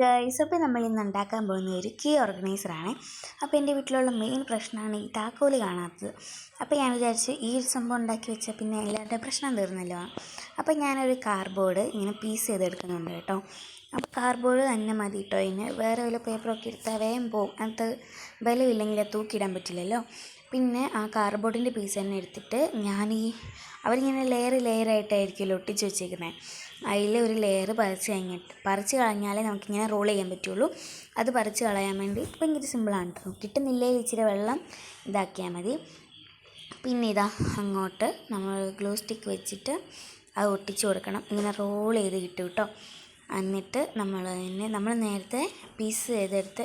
Guys അപ്പോൾ നമ്മൾ ഇന്ന് ഉണ്ടാക്കാൻ പോകുന്ന ഒരു കീ ഓർഗനൈസറാണ് അപ്പോൾ എന്റെ വീട്ടിലുള്ള മെയിൻ പ്രശ്നമാണ് ഈ താക്കോൽ കാണാത്തത്. അപ്പോൾ ഞാൻ വിചാരിച്ചു ഈ ഒരു സംഭവം ഉണ്ടാക്കി വെച്ചാൽ പിന്നെ എല്ലാവരുടെ പ്രശ്നം തീർന്നല്ലോ. അപ്പോൾ ഞാനൊരു കാർഡ്ബോർഡ് ഇങ്ങനെ പീസ് ചെയ്തെടുക്കുന്നുണ്ട് കേട്ടോ. അപ്പോൾ കാർഡ്ബോർഡ് തന്നെ മതി കേട്ടോ. ഇതിന് വേറെ വല്ല പേപ്പറൊക്കെ എടുത്താൽ വേഗം പോകും അത് ബലമില്ലെങ്കിൽ തൂക്കിയിടാൻ പറ്റില്ലല്ലോ. പിന്നെ ആ കാർഡ്ബോർഡിന്റെ പീസ് തന്നെ എടുത്തിട്ട് ഞാൻ ഈ അവരിങ്ങനെ ലെയർ ലെയറായിട്ടായിരിക്കുമല്ലോ ഒട്ടിച്ച് വെച്ചേക്കുന്നത് അതിൽ ഒരു ലെയർ പറിച്ച് കഴിഞ്ഞിട്ട് പറിച്ച് കളഞ്ഞാലേ നമുക്കിങ്ങനെ റോൾ ചെയ്യാൻ പറ്റുള്ളൂ. അത് പറിച്ച് കളയാൻ വേണ്ടി ഭയങ്കര സിമ്പിളാണ് കേട്ടോ കിട്ടുന്നില്ലെങ്കിൽ ഇച്ചിരി വെള്ളം? ഇതാക്കിയാൽ മതി. പിന്നെ ഇതാ അങ്ങോട്ട് നമ്മൾ ഗ്ലൂ സ്റ്റിക്ക് വെച്ചിട്ട് അത് ഒട്ടിച്ച് കൊടുക്കണം. ഇങ്ങനെ റോൾ ചെയ്ത് കിട്ടും കേട്ടോ എന്നിട്ട് നമ്മൾ അതിനെ നമ്മൾ നേരത്തെ പീസ് ചെയ്തെടുത്ത്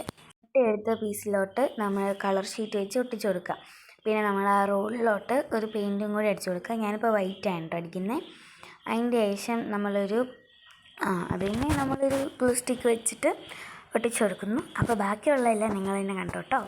എടുത്ത പീസിലോട്ട് നമ്മൾ കളർ ഷീറ്റ് വെച്ച് ഒട്ടിച്ച് കൊടുക്കുക പിന്നെ നമ്മൾ ആ റോളിലോട്ട് ഒരു പെയിന്റും കൂടി അടിച്ചു കൊടുക്കുക. ഞാനിപ്പോൾ വൈറ്റ് കേട്ടോ അടിക്കുന്നത്. അതിന്റെ ശേഷം നമ്മളൊരു ആ അത് തന്നെ നമ്മളൊരു ഗ്ലൂ സ്റ്റിക്ക് വെച്ചിട്ട് ഒട്ടിച്ചു കൊടുക്കുന്നു. അപ്പോൾ ബാക്കിയുള്ളതെല്ലാം നിങ്ങൾ തന്നെ കണ്ടോ കേട്ടോ.